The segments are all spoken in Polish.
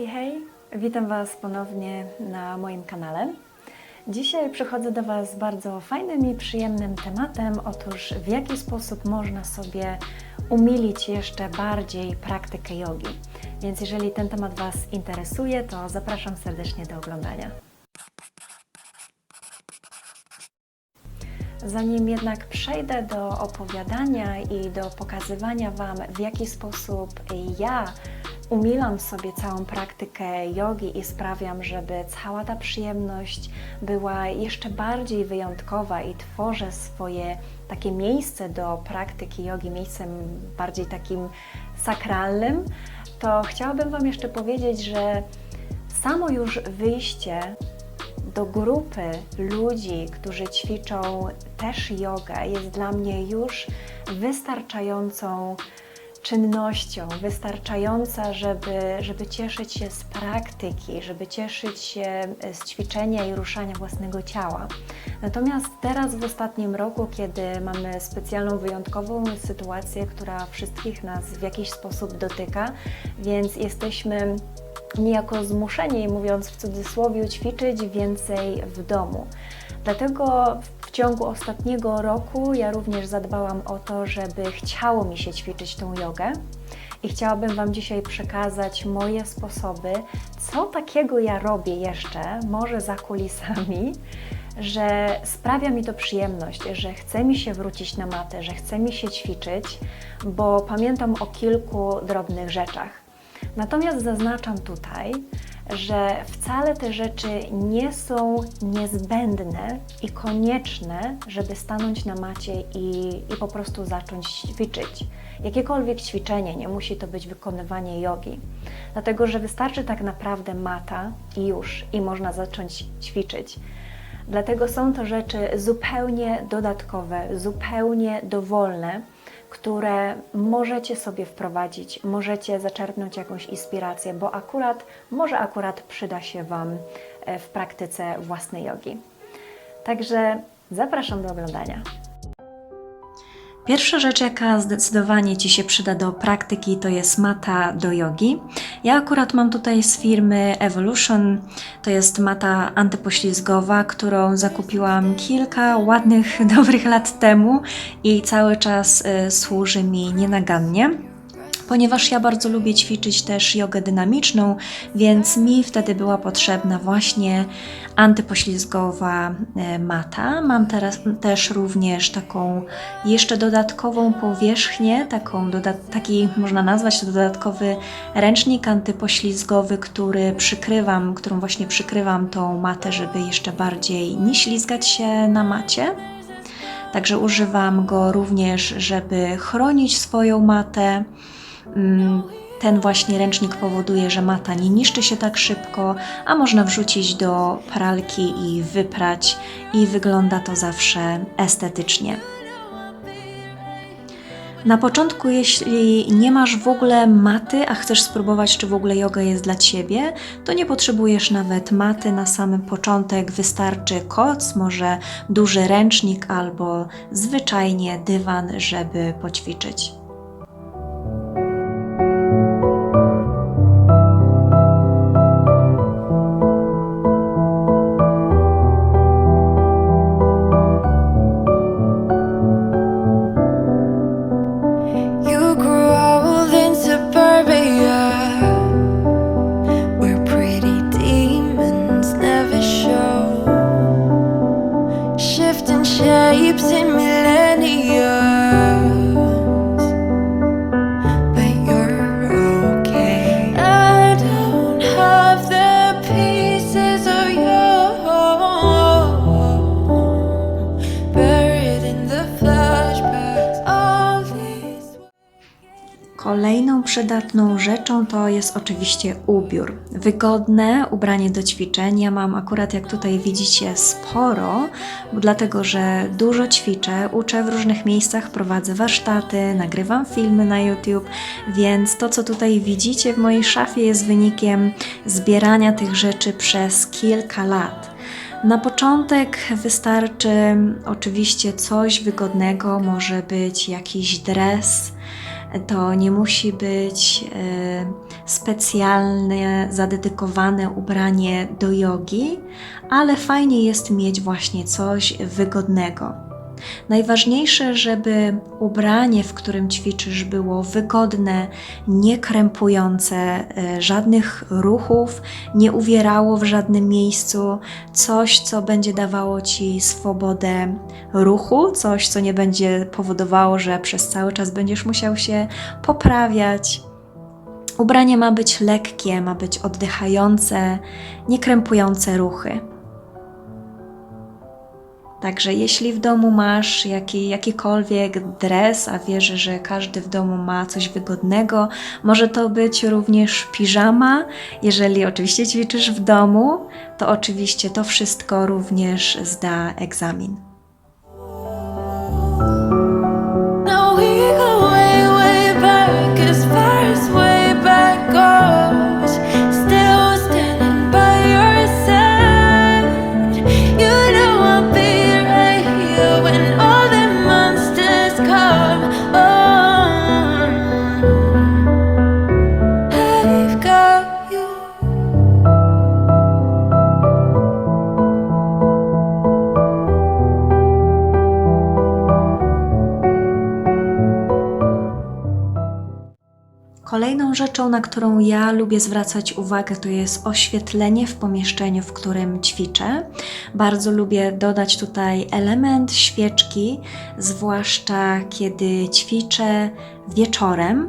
Hej, hej! Witam Was ponownie na moim kanale. Dzisiaj przychodzę do Was z bardzo fajnym i przyjemnym tematem. Otóż, w jaki sposób można sobie umilić jeszcze bardziej praktykę jogi. Więc, jeżeli ten temat Was interesuje, to zapraszam serdecznie do oglądania. Zanim jednak przejdę do opowiadania i do pokazywania Wam, w jaki sposób ja umilam sobie całą praktykę jogi i sprawiam, żeby cała ta przyjemność była jeszcze bardziej wyjątkowa i tworzę swoje takie miejsce do praktyki jogi, miejscem bardziej takim sakralnym, to chciałabym Wam jeszcze powiedzieć, że samo już wyjście do grupy ludzi, którzy ćwiczą też jogę, jest dla mnie już wystarczającą czynnością, wystarczająca, żeby, żeby cieszyć się z praktyki, żeby cieszyć się z ćwiczenia i ruszania własnego ciała. Natomiast teraz w ostatnim roku, kiedy mamy specjalną, wyjątkową sytuację, która wszystkich nas w jakiś sposób dotyka, więc jesteśmy niejako zmuszeni, mówiąc w cudzysłowie, ćwiczyć więcej w domu. Dlatego ciągu ostatniego roku ja również zadbałam o to, żeby chciało mi się ćwiczyć tą jogę i chciałabym Wam dzisiaj przekazać moje sposoby, co takiego ja robię jeszcze, może za kulisami, że sprawia mi to przyjemność, że chce mi się wrócić na matę, że chce mi się ćwiczyć, bo pamiętam o kilku drobnych rzeczach. Natomiast zaznaczam tutaj, że wcale te rzeczy nie są niezbędne i konieczne, żeby stanąć na macie i, i po prostu zacząć ćwiczyć. Jakiekolwiek ćwiczenie, nie musi to być wykonywanie jogi, dlatego że wystarczy tak naprawdę mata i już, i można zacząć ćwiczyć. Dlatego są to rzeczy zupełnie dodatkowe, zupełnie dowolne które możecie sobie wprowadzić, możecie zaczerpnąć jakąś inspirację, bo akurat, może akurat przyda się Wam e, w praktyce własnej jogi. Także zapraszam do oglądania. Pierwsza rzecz, jaka zdecydowanie Ci się przyda do praktyki, to jest mata do jogi. Ja akurat mam tutaj z firmy Evolution, to jest mata antypoślizgowa, którą zakupiłam kilka ładnych, dobrych lat temu i cały czas y, służy mi nienagannie ponieważ ja bardzo lubię ćwiczyć też jogę dynamiczną, więc mi wtedy była potrzebna właśnie antypoślizgowa e, mata. Mam teraz też również taką jeszcze dodatkową powierzchnię, taką taki można nazwać dodatkowy ręcznik antypoślizgowy, który przykrywam, którą właśnie przykrywam tą matę, żeby jeszcze bardziej nie ślizgać się na macie. Także używam go również, żeby chronić swoją matę. Mm, ten właśnie ręcznik powoduje, że mata nie niszczy się tak szybko, a można wrzucić do pralki i wyprać, i wygląda to zawsze estetycznie. Na początku, jeśli nie masz w ogóle maty, a chcesz spróbować, czy w ogóle yoga jest dla ciebie, to nie potrzebujesz nawet maty. Na samym początek wystarczy koc, może duży ręcznik albo zwyczajnie dywan, żeby poćwiczyć. Przydatną rzeczą to jest oczywiście ubiór. Wygodne ubranie do ćwiczeń. Ja mam akurat, jak tutaj widzicie, sporo, dlatego, że dużo ćwiczę, uczę w różnych miejscach, prowadzę warsztaty, nagrywam filmy na YouTube, więc to, co tutaj widzicie w mojej szafie, jest wynikiem zbierania tych rzeczy przez kilka lat. Na początek wystarczy oczywiście coś wygodnego, może być jakiś dres, to nie musi być e, specjalne, zadedykowane ubranie do jogi, ale fajnie jest mieć właśnie coś wygodnego. Najważniejsze, żeby ubranie, w którym ćwiczysz, było wygodne, nie krępujące e, żadnych ruchów, nie uwierało w żadnym miejscu, coś, co będzie dawało ci swobodę ruchu, coś, co nie będzie powodowało, że przez cały czas będziesz musiał się poprawiać. Ubranie ma być lekkie, ma być oddychające, nie krępujące ruchy. Także jeśli w domu masz jaki, jakikolwiek dres, a wierzę, że każdy w domu ma coś wygodnego, może to być również piżama. Jeżeli oczywiście ćwiczysz w domu, to oczywiście to wszystko również zda egzamin. Kolejną rzeczą, na którą ja lubię zwracać uwagę, to jest oświetlenie w pomieszczeniu, w którym ćwiczę. Bardzo lubię dodać tutaj element świeczki, zwłaszcza kiedy ćwiczę wieczorem.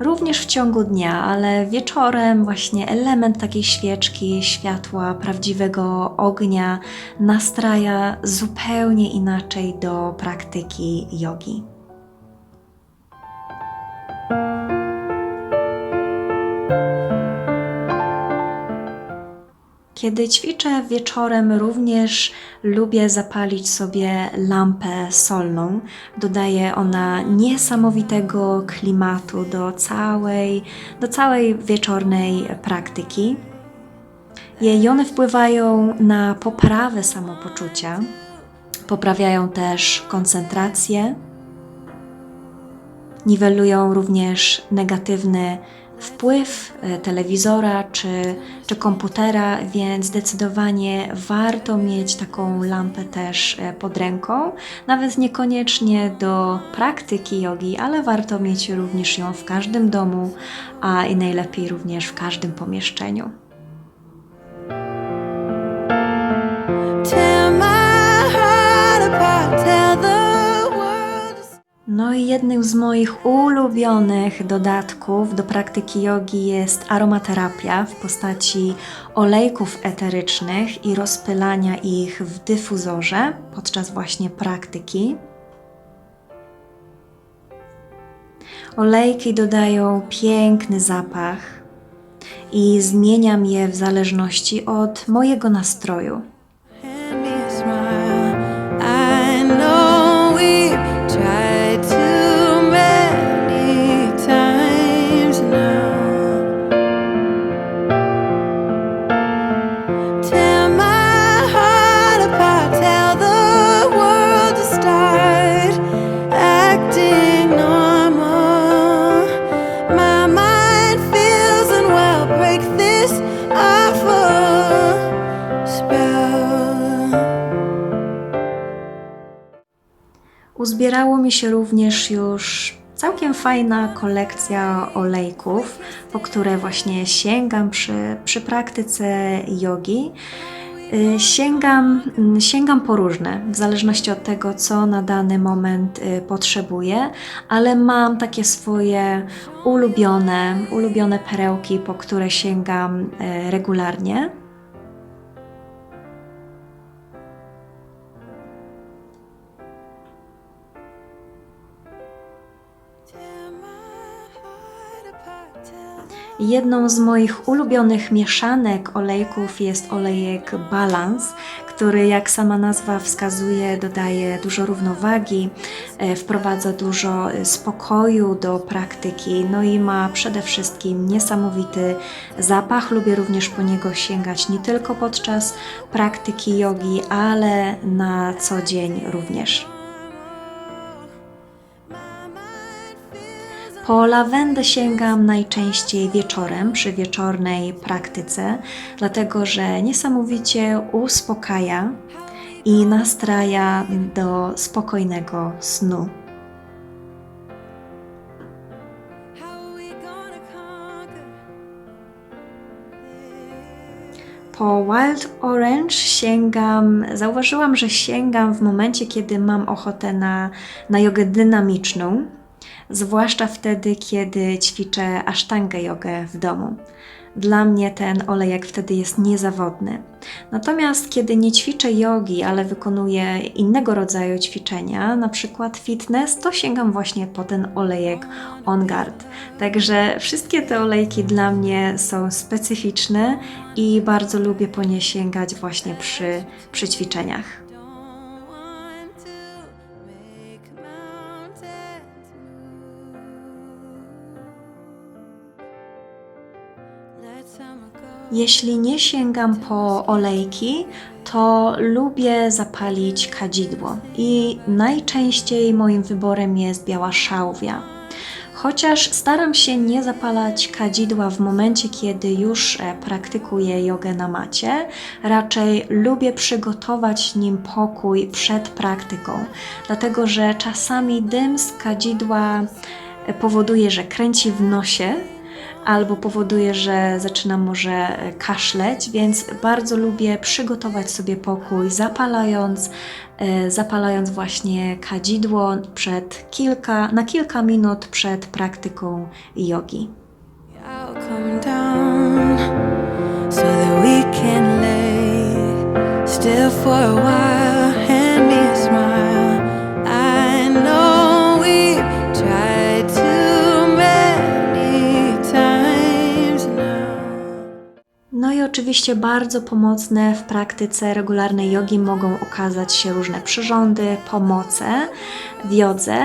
Również w ciągu dnia, ale wieczorem właśnie element takiej świeczki, światła, prawdziwego ognia nastraja zupełnie inaczej do praktyki jogi. Kiedy ćwiczę wieczorem, również lubię zapalić sobie lampę solną. Dodaje ona niesamowitego klimatu do całej, do całej wieczornej praktyki. Jej one wpływają na poprawę samopoczucia, poprawiają też koncentrację, niwelują również negatywny wpływ e, telewizora czy, czy komputera, więc zdecydowanie warto mieć taką lampę też e, pod ręką, nawet niekoniecznie do praktyki jogi, ale warto mieć również ją w każdym domu, a i najlepiej również w każdym pomieszczeniu. No i jednym z moich ulubionych dodatków do praktyki jogi jest aromaterapia w postaci olejków eterycznych i rozpylania ich w dyfuzorze podczas właśnie praktyki. Olejki dodają piękny zapach i zmieniam je w zależności od mojego nastroju. Się również już całkiem fajna kolekcja olejków, po które właśnie sięgam przy, przy praktyce jogi. Y, Sięgam, mm, sięgam po różne, w zależności od tego, co na dany moment y, potrzebuję, ale mam takie swoje ulubione, ulubione perełki, po które sięgam y, regularnie. Jedną z moich ulubionych mieszanek olejków jest olejek Balance, który, jak sama nazwa wskazuje, dodaje dużo równowagi, e, wprowadza dużo e, spokoju do praktyki, no i ma przede wszystkim niesamowity zapach. Lubię również po niego sięgać nie tylko podczas praktyki jogi, ale na co dzień również. Po lawendę sięgam najczęściej wieczorem, przy wieczornej praktyce, dlatego że niesamowicie uspokaja i nastraja do spokojnego snu. Po Wild Orange sięgam, zauważyłam, że sięgam w momencie, kiedy mam ochotę na, na jogę dynamiczną, zwłaszcza wtedy, kiedy ćwiczę asztangę jogę w domu. Dla mnie ten olejek wtedy jest niezawodny. Natomiast kiedy nie ćwiczę jogi, ale wykonuję innego rodzaju ćwiczenia, na przykład fitness, to sięgam właśnie po ten olejek On Guard. Także wszystkie te olejki dla mnie są specyficzne i bardzo lubię po nie sięgać właśnie przy, przy ćwiczeniach. Jeśli nie sięgam po olejki, to lubię zapalić kadzidło i najczęściej moim wyborem jest biała szałwia. Chociaż staram się nie zapalać kadzidła w momencie, kiedy już e, praktykuję jogę na macie, raczej lubię przygotować nim pokój przed praktyką, dlatego że czasami dym z kadzidła e, powoduje, że kręci w nosie, albo powoduje, że zaczynam może e, kaszleć, więc bardzo lubię przygotować sobie pokój, zapalając, e, zapalając właśnie kadzidło przed kilka, na kilka minut przed praktyką jogi. I'll No i oczywiście bardzo pomocne w praktyce regularnej jogi mogą okazać się różne przyrządy, pomoce w jodze.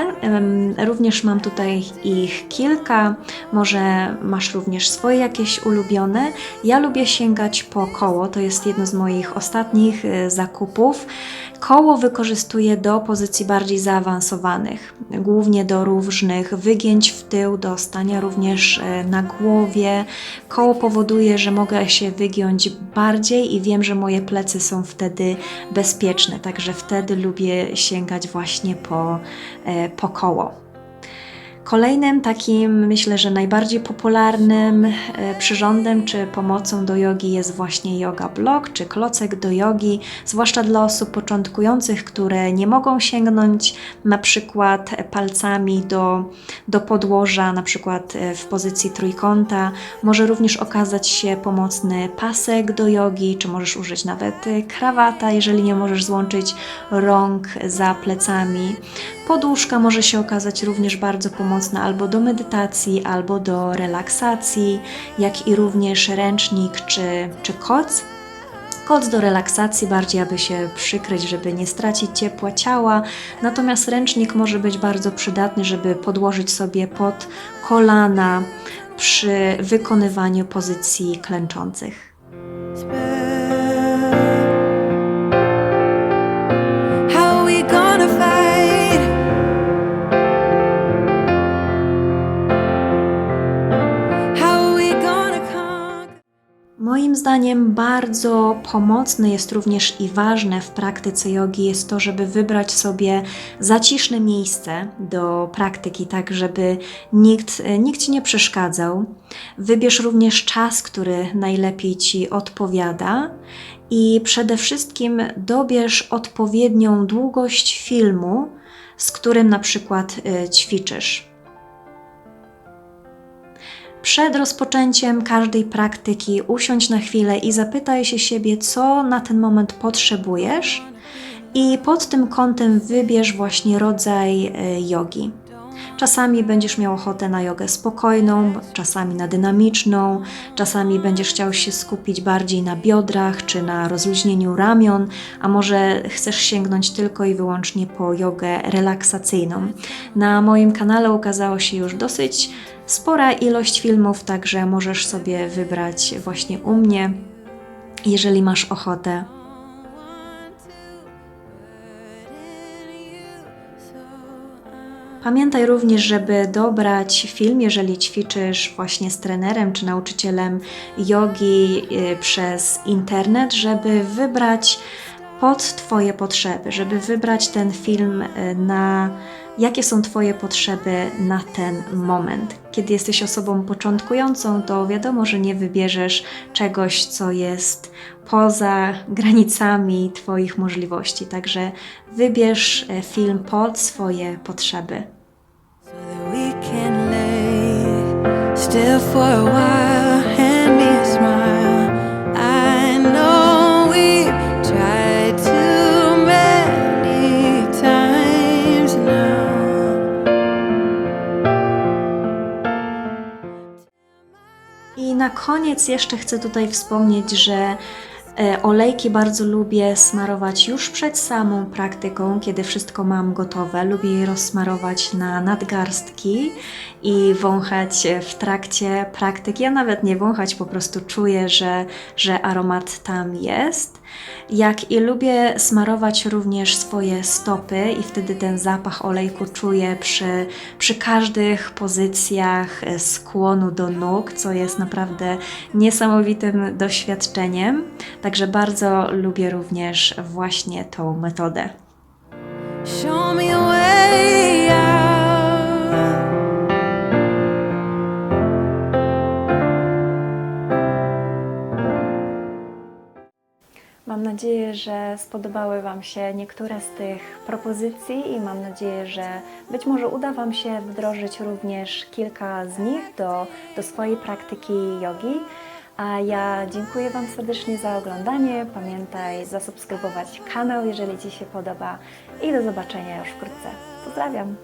Również mam tutaj ich kilka, może masz również swoje jakieś ulubione. Ja lubię sięgać po koło, to jest jedno z moich ostatnich e, zakupów. Koło wykorzystuję do pozycji bardziej zaawansowanych, głównie do różnych wygięć w tył, do stania również e, na głowie. Koło powoduje, że mogę się wygiąć bardziej i wiem, że moje plecy są wtedy bezpieczne, także wtedy lubię sięgać właśnie po, e, po koło. Kolejnym takim, myślę, że najbardziej popularnym e, przyrządem czy pomocą do jogi jest właśnie yoga block czy klocek do jogi, zwłaszcza dla osób początkujących, które nie mogą sięgnąć na przykład palcami do, do podłoża, na przykład e, w pozycji trójkąta. Może również okazać się pomocny pasek do jogi, czy możesz użyć nawet e, krawata, jeżeli nie możesz złączyć rąk za plecami. Poduszka może się okazać również bardzo pomocna albo do medytacji, albo do relaksacji, jak i również ręcznik czy, czy koc. Koc do relaksacji bardziej, aby się przykryć, żeby nie stracić ciepła ciała, natomiast ręcznik może być bardzo przydatny, żeby podłożyć sobie pod kolana przy wykonywaniu pozycji klęczących. Moim zdaniem bardzo pomocne jest również i ważne w praktyce jogi jest to, żeby wybrać sobie zaciszne miejsce do praktyki, tak żeby nikt, nikt Ci nie przeszkadzał. Wybierz również czas, który najlepiej Ci odpowiada i przede wszystkim dobierz odpowiednią długość filmu, z którym na przykład y, ćwiczysz. Przed rozpoczęciem każdej praktyki usiądź na chwilę i zapytaj się siebie, co na ten moment potrzebujesz, i pod tym kątem wybierz właśnie rodzaj e, jogi. Czasami będziesz miał ochotę na jogę spokojną, czasami na dynamiczną, czasami będziesz chciał się skupić bardziej na biodrach czy na rozluźnieniu ramion, a może chcesz sięgnąć tylko i wyłącznie po jogę relaksacyjną. Na moim kanale ukazało się już dosyć spora ilość filmów, także możesz sobie wybrać właśnie u mnie, jeżeli masz ochotę. Pamiętaj również, żeby dobrać film, jeżeli ćwiczysz właśnie z trenerem czy nauczycielem jogi y, przez internet, żeby wybrać pod Twoje potrzeby, żeby wybrać ten film y, na jakie są Twoje potrzeby na ten moment. Kiedy jesteś osobą początkującą, to wiadomo, że nie wybierzesz czegoś, co jest poza granicami Twoich możliwości. Także wybierz e, film pod swoje potrzeby. so na koniec jeszcze chcę tutaj wspomnieć, że olejki bardzo lubię smarować już przed samą praktyką, kiedy wszystko mam gotowe. Lubię je rozsmarować na nadgarstki i wąchać e, w trakcie praktyki. Ja nawet nie wąchać, po prostu czuję, że, że aromat tam jest. Jak i lubię smarować również swoje stopy i wtedy ten zapach olejku czuję przy, przy każdych pozycjach e, skłonu do nóg, co jest naprawdę niesamowitym doświadczeniem. Także bardzo lubię również właśnie tą metodę. Show me a way out. Mam nadzieję, że spodobały Wam się niektóre z tych propozycji i mam nadzieję, że być może uda Wam się wdrożyć również kilka z nich do, do swojej praktyki jogi. A ja dziękuję Wam serdecznie za oglądanie. Pamiętaj zasubskrybować kanał, jeżeli Ci się podoba i do zobaczenia już wkrótce. Pozdrawiam!